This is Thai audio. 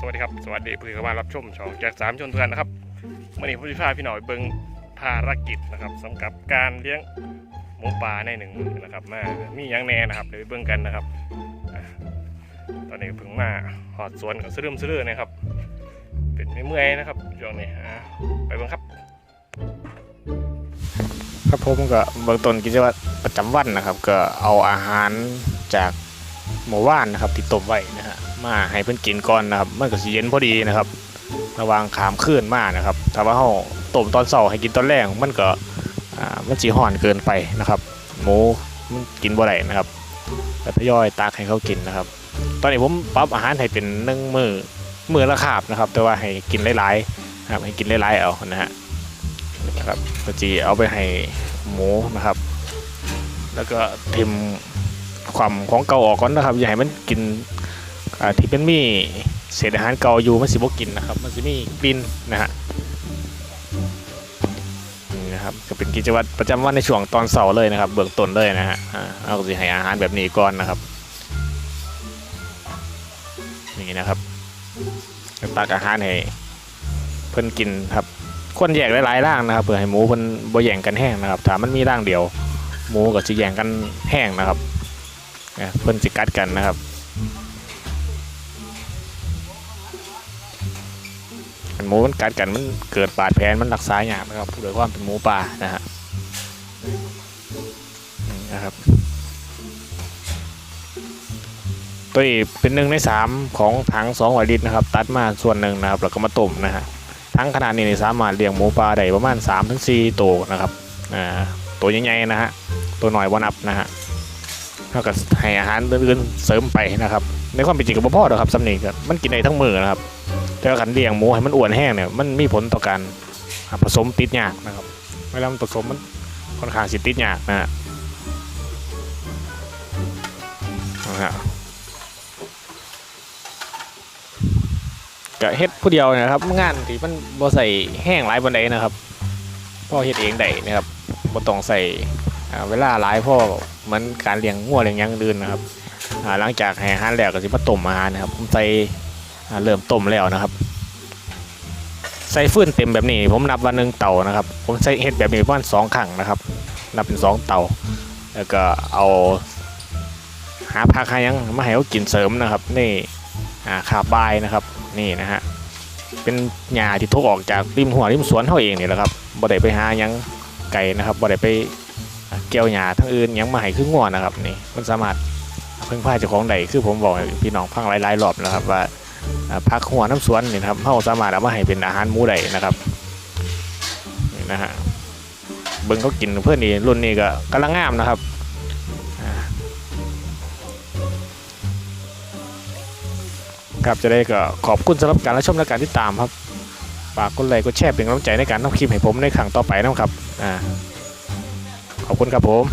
สวัสดีครับ สวัสดีเพื่อนเข้ามารับชมช่องจ็คสามชนเพื่อนนะครับวันนี้ผมจะพาพี่หน่อยเบิ้งภารกิจนะครับสำหรับการเลี้ยงหมูป่าในหนึ่งมือนะครับมามีหยังแน่นะครับเดี๋ยวไปเบิ้งกันนะครับ ตอนนี้เพิ่งมาหอดสวนกับซื้อมซื้อนะครับ เป็นเมื่อยนะครับช่วงนี้ไปเบิ้งครับ ครับผมก็เบื้องต้นกิจวัตรประจำวันนะครับ ก็เอาอาหารจากหมู่บ้านนะครับที่ต้มไว้นะฮะ มาให้เพิ่อนกินก่อนนะครับมันก็สิเย็นพอดีนะครับ ระวางขามคืนมานะครับถ้าว่าเฮาต้มตอนเช้าให้กินตอนแรกมันก็มันสิห่อนเกินไปนะครับหมูมันกินบ่ได้นะครับก็ทยอยตักให้เขากินนะครับ ตอนนี้ผมปรับอาหารให้เป็นนึ่งมือมือละคาบนะครับ แต่ว่าให้กินหลายๆนะครับให้กินหลายๆเอานะฮะนะครับก็จีเอาไปให้หมูนะครับ แล้วก็ทิมความของเก่าออกก่อนนะครับอย่าให้มันกิน ที่เป็นมีเศษอาหารเก่าอยู่มันสิบกินนะครับมันสิมีกลิ่นนะฮะนี่นะครับก็เป็นกิจวัตรประจำวันในช่วงตอนเสาร์เลยนะครับ เบื้องต้นเลยนะฮะเอาสิให้อาหารแบบนี้ก่อนนะครับนี่นะครับตักอาหารให้เพิ่นกินครับควรแยกหลายๆร่างนะครับเพื่อให้หมูเพิ่นบ่แย่งกันแห้งนะครับถ้ามันมีร่างเดียว หมูกับสิแย่งกันแห้งนะครับเนี่ยเพิ่นสิกัดกันนะครับ อันหมูมันกัดกันมันเกิดบาดแผลมันรักษายากนะครับโดยความเป็นหมูป่านะฮะนะครับ ตัวนี้เป็นหนึ่งในสามของถังสองลิตรนะครับ ตัดมาส่วนหนึ่งนะครับแล้วก็มาต้มนะฮะทั้งขนาดนี้นสามารถเลี้ยงหมูป่าได้ประมาณ3-4ถึงตัวนะครับอ่าตัวใหญ่ๆนะฮะตัวหน่อยวันอัพนะฮะเท่ากับให้อาหารอื่นๆเสริมไปนะครับ ในความเป็นจริงกับพ่อหรอครับสำเนียงก็มันกินได้ทั้งมือนะครับ แต่ว่าขันเลี้ยงหมูให้มันอ้วนแห้งเนี่ยมันมีผลต่อการผสมติดยากนะครับเวลามันผสมมันค่อนข้างสิติดยากนะฮะนะฮะก็เฮ็ดผู้เดียวนะครับงานที่มันบ่ใส่แห้งหลายบันไดนะครับพ่อเฮ็ดเองได้นะครับบ่ต้องใส่เวลาหลายพ่อเหมือนการเลี้ยงงัวเลี้ยงยังอื่นนะครับหลังจากให้อาหารแล้วก็สิมาต้มอาหารนะครับผมใส่ เริ่มต้มแล้วนะครับ ใส่ฟืนเต็มแบบนี้ ผมนับวันหนึ่งเตานะครับ ผมใส่เห็ดแบบนี้ประมาณสองครั้งนะครับ นับเป็นสองเตาแล้วก็เอาหาผักหายังมาให้เขากินเสริมนะครับ นี่อ่าขาบายนะครับ นี่นะฮะเป็นหญ้าที่ทุกออกจากริมหัวริมสวนเขาเองนี่แหละครับบ่ได้ไปหายังไก่นะครับบ่ได้ไปเกี่ยวหญ้าทั้งอื่นยังมาให้คือง่วนะครับนี่มันสามารถเพึ่งพาเจ้าของใดคือผมบอกพี่น้องฟังหลายๆรอบแล้วครับว่า อ่าพักหัวน้ำสวนนี่ครับเราสามารถเอามาให้เป็นอาหารหมูได้นะครับนี่นะฮะเบิ้งเขากินเพื่อนนี่รุ่นนี้ก็กำลังงามนะครับอ่าครับจะได้ก็ขอบคุณสำหรับการรับชมและการติดตามครับฝากกดไลค์กดแชร์เป็นกำลังใจในการทำคลิปให้ผมในครั้งต่อไปนะครับอ่าขอบคุณครับผม